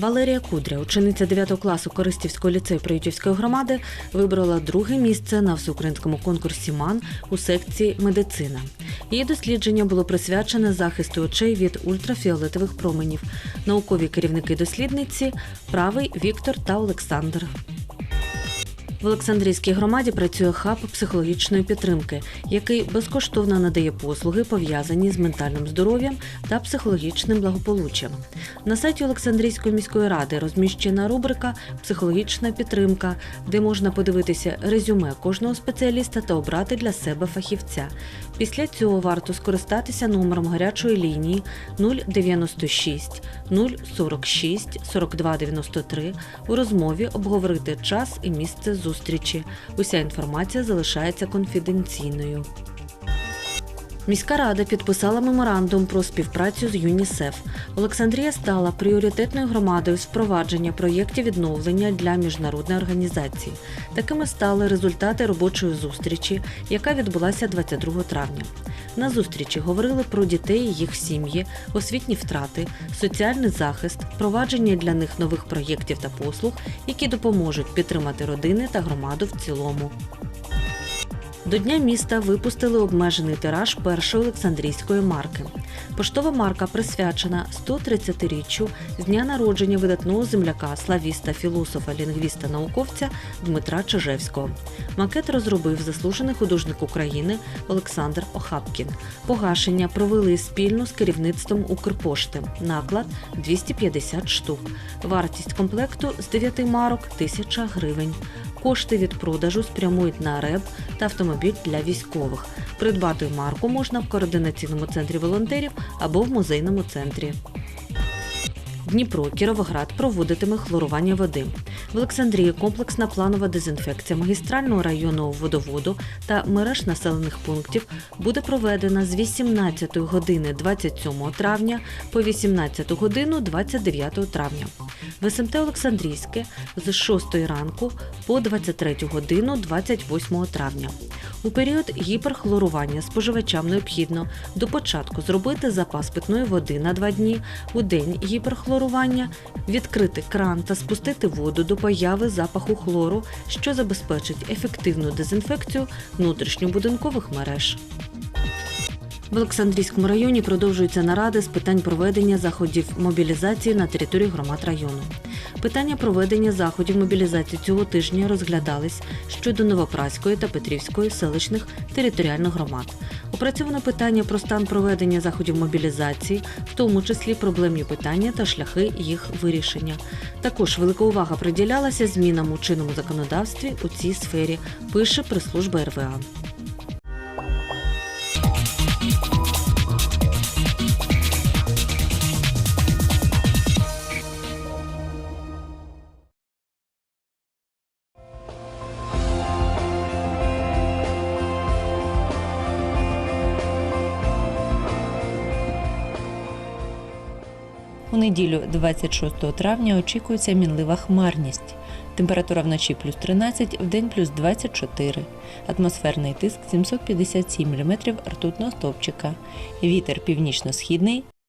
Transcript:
Валерія Кудря, учениця 9 класу Користівського ліцею Приютівської громади, вибрала друге місце на всеукраїнському конкурсі МАН у секції медицина. Її дослідження було присвячене захисту очей від ультрафіолетових променів. Наукові керівники дослідниці правий Віктор та Олександр. В Олександрійській громаді працює хаб психологічної підтримки, який безкоштовно надає послуги, пов'язані з ментальним здоров'ям та психологічним благополуччям. На сайті Олександрійської міської ради розміщена рубрика Психологічна підтримка, де можна подивитися резюме кожного спеціаліста та обрати для себе фахівця. Після цього варто скористатися номером гарячої лінії 096 046 42 93 у розмові обговорити час і місце зустрічі. Уся інформація залишається конфіденційною. Міська рада підписала меморандум про співпрацю з ЮНІСЕФ. Олександрія стала пріоритетною громадою з впровадження проєктів відновлення для міжнародної організації. Такими стали результати робочої зустрічі, яка відбулася 22 травня. На зустрічі говорили про дітей, їх сім'ї, освітні втрати, соціальний захист, впровадження для них нових проєктів та послуг, які допоможуть підтримати родини та громаду в цілому. До Дня міста випустили обмежений тираж першої Олександрійської марки. Поштова марка присвячена 130-річчю з дня народження видатного земляка, славіста, філософа, лінгвіста, науковця Дмитра Чижевського. Макет розробив заслужений художник України Олександр Охапкін. Погашення провели спільно з керівництвом Укрпошти. Наклад 250 штук. Вартість комплекту з 9 марок 1000 гривень. Кошти від продажу спрямують на РЕБ та автомобіль для військових. Придбати марку можна в координаційному центрі волонтерів або в музейному центрі. Дніпро, Кіровоград проводитиме хлорування води. В Олександрії комплексна планова дезінфекція магістрального районного водоводу та мереж населених пунктів буде проведена з 18 години 27 травня по 18 годину 29 травня. В СМТ Олександрійське з 6 ранку по 23 годину 28 травня. У період гіперхлорування споживачам необхідно до початку зробити запас питної води на два дні, у день гіперхлорування відкрити кран та спустити воду до появи запаху хлору, що забезпечить ефективну дезінфекцію внутрішньобудинкових мереж. В Олександрійському районі продовжуються наради з питань проведення заходів мобілізації на території громад району. Питання проведення заходів мобілізації цього тижня розглядались щодо Новопраської та Петрівської селищних територіальних громад. Опрацьовано питання про стан проведення заходів мобілізації, в тому числі проблемні питання та шляхи їх вирішення. Також велика увага приділялася змінам у чинному законодавстві у цій сфері, пише прес-служба РВА. У неділю, 26 травня, очікується мінлива хмарність. Температура вночі плюс 13, вдень плюс 24. Атмосферний тиск 757 мм ртутного стовпчика. Вітер північно-східний